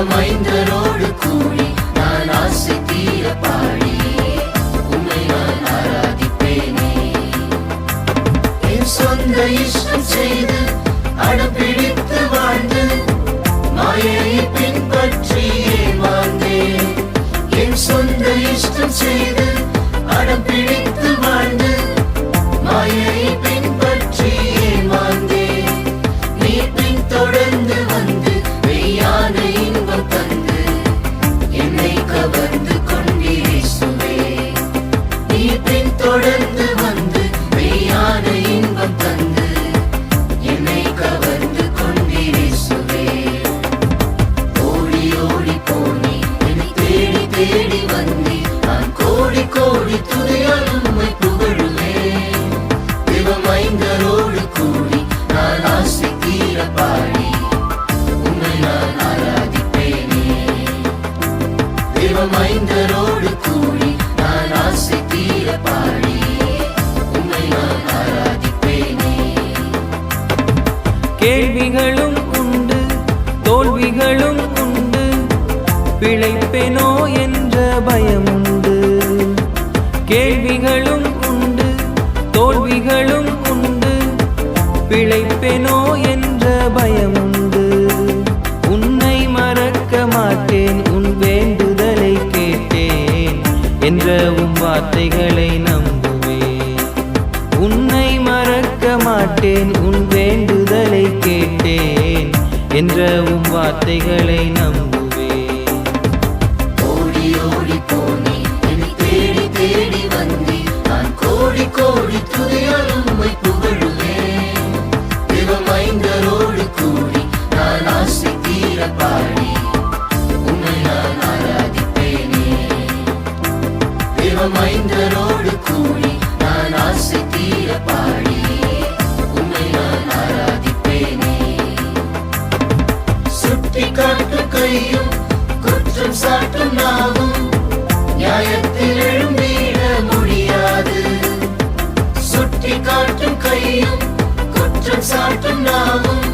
நாமம் ஐந்தரோடு கூடி நான் ஆசை தீர பாடி உண்மை நான் ஆராதிப்பேனே. என் சொந்த இஷ்டம் செய்ய கோடி கோடி துதியால் உம்மை புகழுவேன் திவமைந்தரோடு கூடி நான் ஆசை தீர பாடி உம்மை நான் ஆராதிப்பேனே. திவமைந்தரோடு கூடி நான் ஆசை தீர பாடி உம்மை நான் ஆராதிப்பேனே. கேள்விகளும் உண்டு தோல்விகளும் உண்டு. பிழைப்பேனோ என்ற பயமுண்டு என்ற உன் வார்த்தைகளை நம்புவேன். உன்னை மறக்க மாட்டேன் உன் வேண்டுதலை கேட்டேன் என்ற உன் வார்த்தைகளை நம்புவேன். ஓடி ஓடி போனி தேடி தேடி வந்தி நான் கோடி கோடி துதிய திவமைந்தரோடு கூடி நான் ஆசை தீர பாடி உண்மை நான் ஆராதிப்பேனே. சுட்டி காட்டு கையும் குற்றம் சாட்டும் நாவும் நியாயத்தில் எழும்பிட முடியாது. சுட்டி காட்டும் கையும் குற்றம் சாட்டும் நாவும்